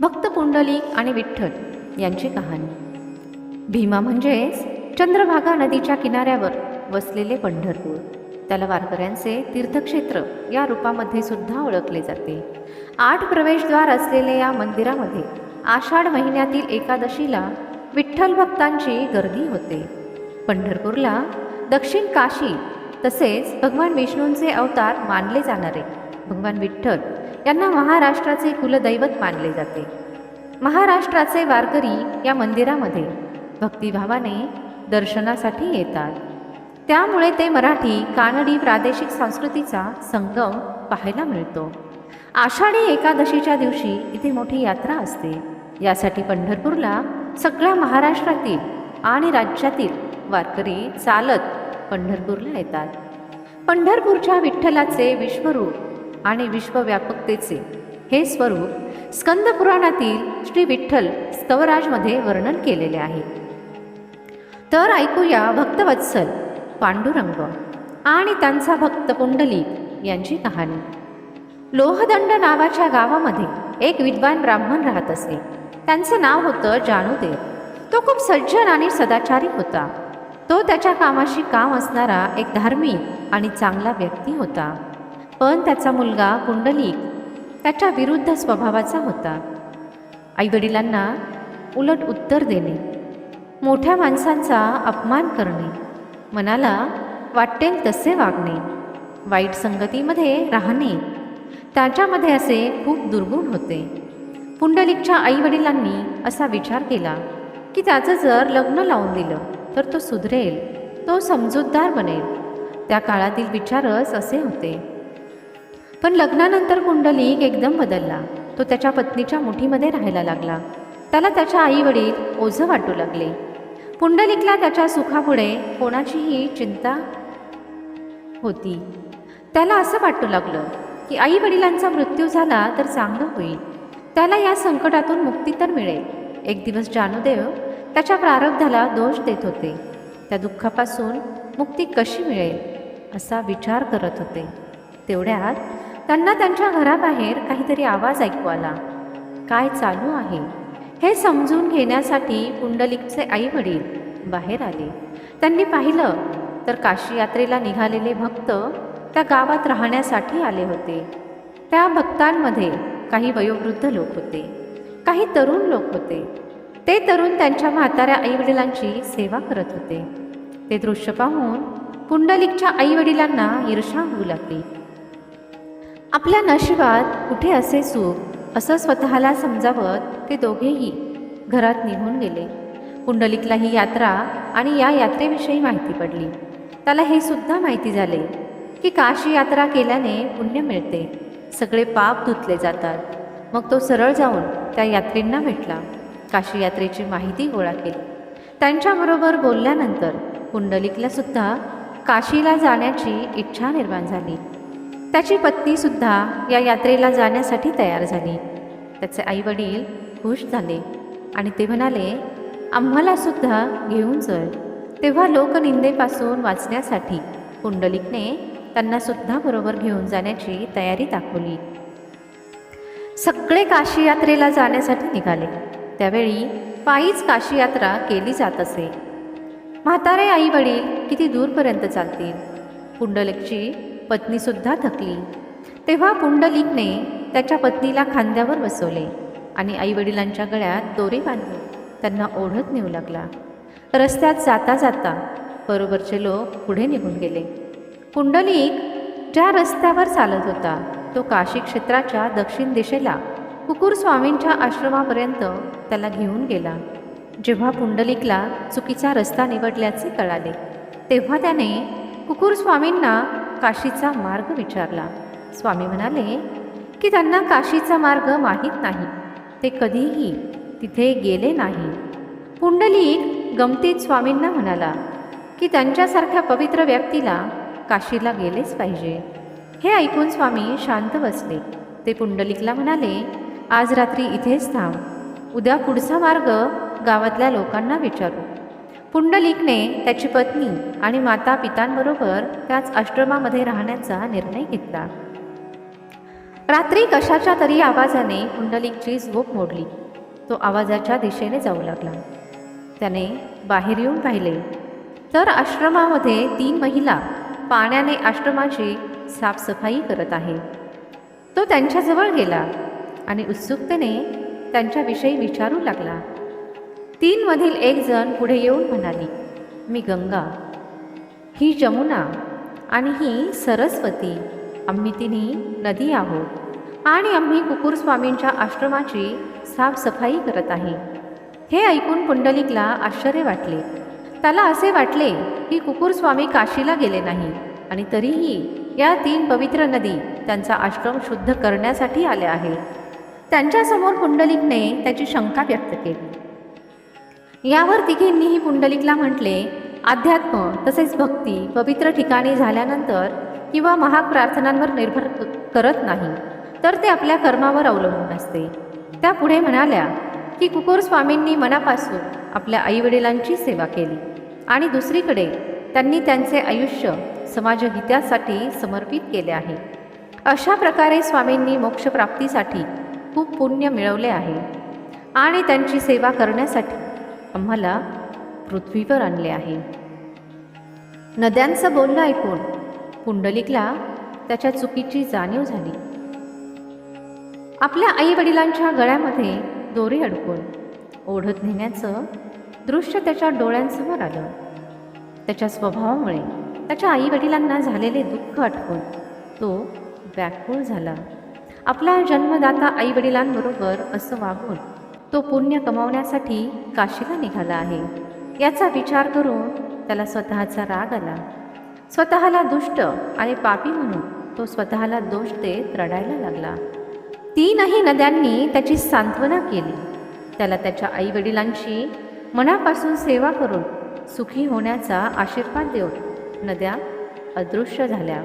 भक्त पुंडलिक आणि विठ्ठल यांची कहाणी. भीमा म्हणजेच चंद्रभागा नदीच्या किनाऱ्यावर वसलेले पंढरपूर. त्याला वारकऱ्यांचे तीर्थक्षेत्र या रूपामध्ये सुद्धा ओळखले जाते. आठ प्रवेशद्वार असलेल्या या मंदिरामध्ये आषाढ महिन्यातील एकादशीला विठ्ठल भक्तांची गर्दी होते. पंढरपूरला दक्षिण काशी तसेच भगवान विष्णूंचे अवतार मानले जाणारे. भगवान विठ्ठल यांना महाराष्ट्राचे कुलदैवत मानले जाते. महाराष्ट्राचे वारकरी या मंदिरामध्ये भक्तिभावाने दर्शनासाठी येतात. त्यामुळे ते मराठी कानडी प्रादेशिक संस्कृतीचा संगम पाहायला मिळतो. आषाढी एकादशीच्या दिवशी इथे मोठी यात्रा असते. यासाठी पंढरपूरला सगळ्या महाराष्ट्रातील आणि राज्यातील वारकरी चालत पंढरपूरला येतात. पंढरपूरच्या विठ्ठलाचे विश्वरूप आणि विश्वव्यापकतेचे. हे स्वरूप स्कंद पुराणातील श्री विठ्ठल स्तवराजमध्ये वर्णन केलेले आहे. तर ऐकूया भक्तवत्सल पांडुरंग आणि त्यांचा भक्त पुंडलिक यांची कहाणी. लोहदंड नावाच्या गावामध्ये एक विद्वान ब्राह्मण राहत असे. त्यांचं नाव होतं जानूदेव. तो खूप सज्जन आणि सदाचारी होता. तो त्याच्या कामाशी काम असणारा एक धार्मिक आणि चांगला व्यक्ती होता. पण त्याचा मुलगा कुंडलिक त्याच्या विरुद्ध स्वभावाचा होता. आईवडिलांना उलट उत्तर देणे मोठ्या माणसांचा अपमान करणे मनाला वाटेल तसे वागणे वाईट संगतीमध्ये राहणे त्याच्यामध्ये असे खूप दुर्गुण होते. पुंडलिकच्या आईवडिलांनी असा विचार केला की त्याचं जर लग्न लावून दिलं तर तो सुधरेल तो समजूतदार बनेल. त्या काळातील विचारच असे होते. पण लग्नानंतर कुंडलिक एकदम बदलला. तो त्याच्या पत्नीच्या मुठीमध्ये राहायला लागला. त्याला त्याच्या आईवडील ओझं वाटू लागले. पुंडलिकला त्याच्या सुखापुढे कोणाचीही चिंता होती. त्याला असं वाटू लागलं की आई वडिलांचा मृत्यू झाला तर चांगलं होईल. त्याला या संकटातून मुक्ती तर मिळेल. एक दिवस जानूदेव त्याच्या प्रारब्धाला दोष देत होते. त्या दुःखापासून मुक्ती कशी मिळेल असा विचार करत होते. तेवढ्यात त्यांना त्यांच्या घराबाहेर काहीतरी आवाज ऐकू आला. काय चालू आहे? हे समजून घेण्यासाठी पुंडलिकचे आई वडील बाहेर आले. त्यांनी पाहिलं तर काशी यात्रेला निघालेले भक्त त्या गावात राहण्यासाठी आले होते. त्या भक्तांमध्ये काही वयोवृद्ध लोक होते काही तरुण लोक होते. ते तरुण त्यांच्या म्हाताऱ्या आईवडिलांची सेवा करत होते. ते दृश्य पाहून पुंडलिकच्या आईवडिलांना ईर्षा होऊ लागली. आपल्या नशिबात कुठे असे सुख असं स्वतःला समजावत ते दोघेही घरात निघून गेले. कुंडलिकला ही यात्रा आणि या यात्रेविषयी माहिती पडली. त्याला हे सुद्धा माहिती झाले की काशी यात्रा केल्याने पुण्य मिळते. सगळे पाप धुतले जातात. मग तो सरळ जाऊन त्या यात्रींना भेटला. काशी यात्रेची माहिती गोळा केली. त्यांच्याबरोबर बोलल्यानंतर कुंडलिकला सुद्धा काशीला जाण्याची इच्छा निर्माण झाली. त्याची पत्नीसुद्धा या यात्रेला जाण्यासाठी तयार झाली. त्याचे आईवडील खुश झाले आणि ते म्हणाले आम्हाला सुद्धा घेऊन चल. तेव्हा लोकनिंदेपासून वाचण्यासाठी पुंडलिकने त्यांना सुद्धा बरोबर घेऊन जाण्याची तयारी दाखवली. सगळे काशी यात्रेला जाण्यासाठी निघाले. त्यावेळी पायीच काशी यात्रा केली जात असे. म्हातारे आई वडील किती दूरपर्यंत चालतील? पुंडलिकची पत्नीसुद्धा थकली. तेव्हा पुंडलिकने त्याच्या पत्नीला खांद्यावर बसवले आणि आईवडिलांच्या गळ्यात दोरे बांधले. त्यांना ओढत नेऊ लागला. रस्त्यात जाता जाता बरोबरचे लोक पुढे निघून गेले. पुंडलिक ज्या रस्त्यावर चालत होता तो काशी क्षेत्राच्या दक्षिण दिशेला कुकुर स्वामींच्या आश्रमापर्यंत त्याला घेऊन गेला. जेव्हा पुंडलिकला चुकीचा रस्ता निवडल्याचे कळाले तेव्हा त्याने कुकुर स्वामींना काशीचा मार्ग विचारला. स्वामी म्हणाले की त्यांना काशीचा मार्ग माहीत नाही. ते कधीही तिथे गेले नाही. पुंडलिक गमतीत स्वामींना म्हणाला की त्यांच्यासारख्या पवित्र व्यक्तीला काशीला गेलेच पाहिजे. हे ऐकून स्वामी शांत बसले. ते पुंडलिकला म्हणाले आज रात्री इथेच थांब. उद्या पुढचा मार्ग गावातल्या लोकांना विचारू. पुंडलिकने त्याची पत्नी आणि माता पितांबरोबर त्याच आश्रमामध्ये राहण्याचा निर्णय घेतला. रात्री कशाच्या तरी आवाजाने पुंडलिकची झोप मोडली. तो आवाजाच्या दिशेने जाऊ लागला. त्याने बाहेर येऊन पाहिले. तर आश्रमामध्ये तीन महिला पाण्याने आश्रमाची साफसफाई करत आहे. तो त्यांच्याजवळ गेला आणि उत्सुकतेने त्यांच्याविषयी विचारू लागला. तीनमधील एक जण पुढे येऊन म्हणाली मी गंगा ही जमुना आणि ही सरस्वती. आम्ही तिन्ही नदी आहोत आणि आम्ही कुकुरस्वामींच्या आश्रमाची साफसफाई करत आहे. हे ऐकून पुंडलिकला आश्चर्य वाटले. त्याला असे वाटले की कुकुरस्वामी काशीला गेले नाही आणि तरीही या तीन पवित्र नदी त्यांचा आश्रम शुद्ध करण्यासाठी आल्या आहेत. त्यांच्यासमोर पुंडलिकने त्याची शंका व्यक्त केली. यावर तिघींनीही पुंडलिकला म्हटले अध्यात्म तसेच भक्ती पवित्र ठिकाणी झाल्यानंतर किंवा महाग प्रार्थनांवर निर्भर करत नाही तर ते आपल्या कर्मावर अवलंबून असते त्या पुढे म्हणाल्या की कुकुर स्वामींनी मनापासून आपल्या आईवडिलांची सेवा केली आणि दुसरीकडे त्यांनी त्यांचे आयुष्य समाजहितासाठी समर्पित केले आहे. अशा प्रकारे स्वामींनी मोक्षप्राप्तीसाठी खूप पुण्य मिळवले आहे आणि त्यांची सेवा करण्यासाठी आम्हाला पृथ्वीवर आणले आहे. नद्यांचं बोलणं ऐकून पुंडलिकला त्याच्या चुकीची जाणीव झाली. आपल्या आईवडिलांच्या गळ्यामध्ये दोरी अडकून ओढत नेण्याचं दृश्य त्याच्या डोळ्यांसमोर आलं. त्याच्या स्वभावामुळे त्याच्या आईवडिलांना झालेले दुःख आठवून तो व्याकुळ झाला. आपला जन्मदाता आईवडिलांबरोबर असं वागून तो पुण्य कमावण्यासाठी काशीला निघाला आहे. याचा विचार करून त्याला स्वतःचा राग आला. स्वतःला दुष्ट आणि पापी म्हणून तो स्वतःला दोष देत रडायला लागला. तीनही नद्यांनी त्याची सांत्वना केली. त्याला त्याच्या आईवडिलांची मनापासून सेवा करून सुखी होण्याचा आशीर्वाद देऊन नद्या अदृश्य झाल्या.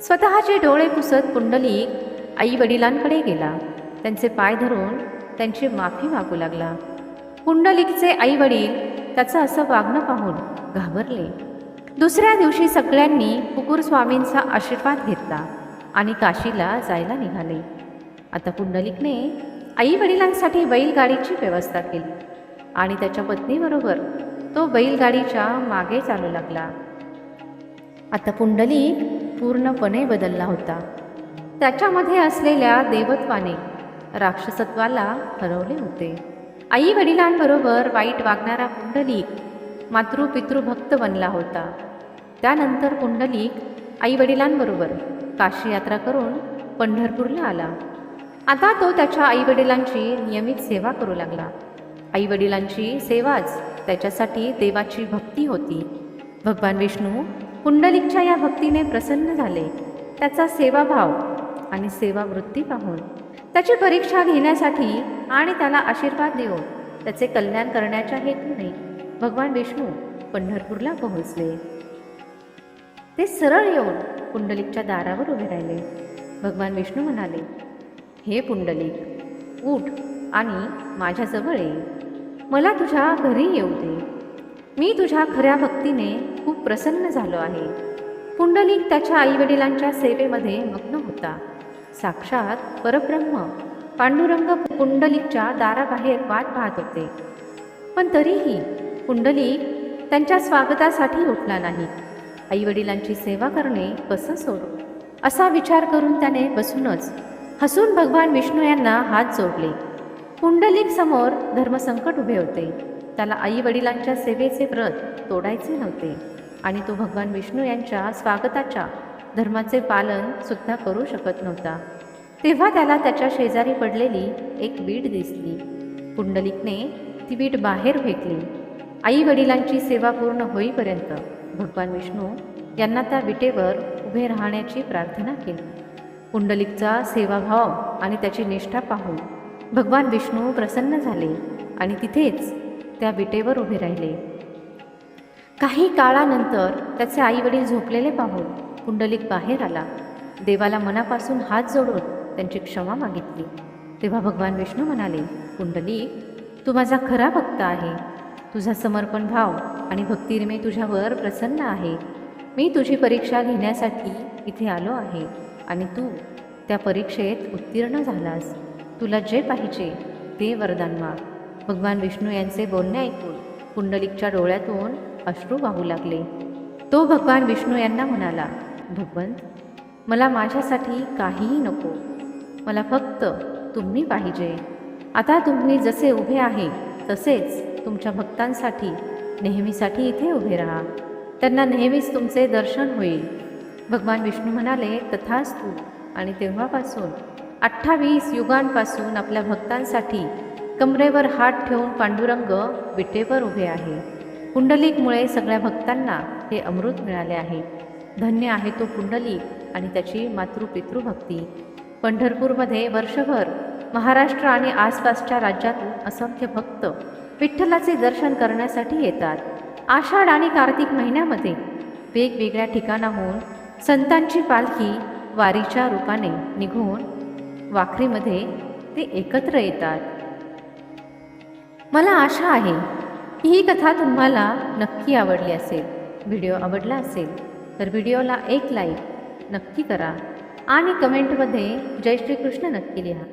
स्वतःचे डोळे पुसत पुंडलिक आईवडिलांकडे गेला. त्यांचे पाय धरून त्यांची माफी मागू लागला. पुंडलिकचे आईवडील त्याचं असं वागणं पाहून घाबरले. दुसऱ्या दिवशी सगळ्यांनी कुकुर स्वामींचा आशीर्वाद घेतला आणि काशीला जायला निघाले. आता पुंडलिकने आई वडिलांसाठी बैलगाडीची व्यवस्था केली आणि त्याच्या पत्नीबरोबर तो बैलगाडीच्या मागे चालू लागला. आता पुंडलिक पूर्णपणे बदलला होता. त्याच्यामध्ये असलेल्या देवत्वाने राक्षसत्वाला हरवले होते. आई वडिलांबरोबर वाईट वागणारा पुंडलिक मातृपितृभक्त बनला होता. त्यानंतर पुंडलिक आई वडिलांबरोबर काशी यात्रा करून पंढरपूरला आला. आता तो त्याच्या आईवडिलांची नियमित सेवा करू लागला. आईवडिलांची सेवाच त्याच्यासाठी देवाची भक्ती होती. भगवान विष्णू पुंडलिकच्या या भक्तीने प्रसन्न झाले. त्याचा सेवाभाव आणि सेवावृत्ती पाहून त्याची परीक्षा घेण्यासाठी आणि त्याला आशीर्वाद देऊन त्याचे कल्याण करण्याच्या हेतूने भगवान विष्णू पंढरपूरला पोहोचले. ते सरळ येऊन पुंडलिकच्या दारावर उभे राहिले. भगवान विष्णू म्हणाले हे पुंडलिक उठ आणि माझ्याजवळ ये. मला तुझ्या घरी येऊ दे. मी तुझ्या खऱ्या भक्तीने खूप प्रसन्न झालो आहे. पुंडलिक त्याच्या आईवडिलांच्या सेवेमध्ये मग्न होता. साक्षात परब्रह्म. पांडुरंग पुंडलिकच्या दाराबाहेर वाट पाहत होते. पण तरीही पुंडलिक त्यांच्या स्वागतासाठी उठला नाही. आईवडिलांची सेवा करणे कसं सोडू? असा विचार करून त्याने बसूनच हसून भगवान विष्णू यांना हात जोडले. पुंडलिक समोर धर्मसंकट उभे होते. त्याला आई वडिलांच्या सेवेचे व्रत तोडायचे नव्हते. आणि तो भगवान विष्णू यांच्या स्वागताच्या धर्माचे पालन सुद्धा करू शकत नव्हता. तेव्हा त्याला त्याच्या शेजारी पडलेली एक वीट दिसली. पुंडलिकने ती वीट बाहेर फेकली. आई वडिलांची सेवा पूर्ण होईपर्यंत भगवान विष्णू यांना त्या विटेवर उभे राहण्याची प्रार्थना केली. पुंडलिकचा सेवाभाव आणि त्याची निष्ठा पाहून भगवान विष्णू प्रसन्न झाले आणि तिथेच त्या विटेवर उभे राहिले. काही काळानंतर त्याचे आईवडील झोपलेले पाहून पुंडलिक बाहेर आला. देवाला मनापासून हात जोडून त्यांची क्षमा मागितली. तेव्हा भगवान विष्णू म्हणाले पुंडलिक तू माझा खरा भक्त आहे. तुझा समर्पण भाव आणि भक्तिरमे तुझ्यावर प्रसन्न आहे. मी तुझी परीक्षा घेण्यासाठी इथे आलो आहे आणि तू त्या परीक्षेत उत्तीर्ण झालास. तुला जे पाहिजे ते वरदान माग. भगवान विष्णू यांचे बोलणे ऐकून पुंडलिकच्या डोळ्यातून अश्रू वाहू लागले. तो भगवान विष्णू यांना म्हणाला भगवंत मला माझ्यासाठी काहीही नको. मला फक्त तुम्ही पाहिजे. आता तुम्ही जसे उभे आहे तसेच तुमच्या भक्तांसाठी नेहमीसाठी इथे उभे राहा. त्यांना नेहमीच तुमचे दर्शन होईल. भगवान विष्णू म्हणाले तथाच तू आणि तेव्हापासून अठ्ठावीस युगांपासून आपल्या भक्तांसाठी कमरेवर हात ठेवून पांडुरंग विटेवर उभे आहे. पुंडलिकमुळे सगळ्या भक्तांना हे अमृत मिळाले आहे. धन्य आहे तो पुंडलिक आणि त्याची मातृपितृभक्ती पंढरपूरमध्ये वर्षभर महाराष्ट्र आणि आसपासच्या राज्यातून असंख्य भक्त विठ्ठलाचे दर्शन करण्यासाठी येतात. आषाढ आणि कार्तिक महिन्यामध्ये वेगवेगळ्या ठिकाणाहून संतांची पालखी वारीच्या रूपाने निघून वाखरीमध्ये ते एकत्र येतात. मला आशा आहे ही कथा तुम्हाला नक्की आवडली असेल व्हिडिओ आवडला असेल तर व्हिडिओला एक लाईक नक्की करा आणि कमेंटमध्ये जय श्रीकृष्ण नक्की लिहा.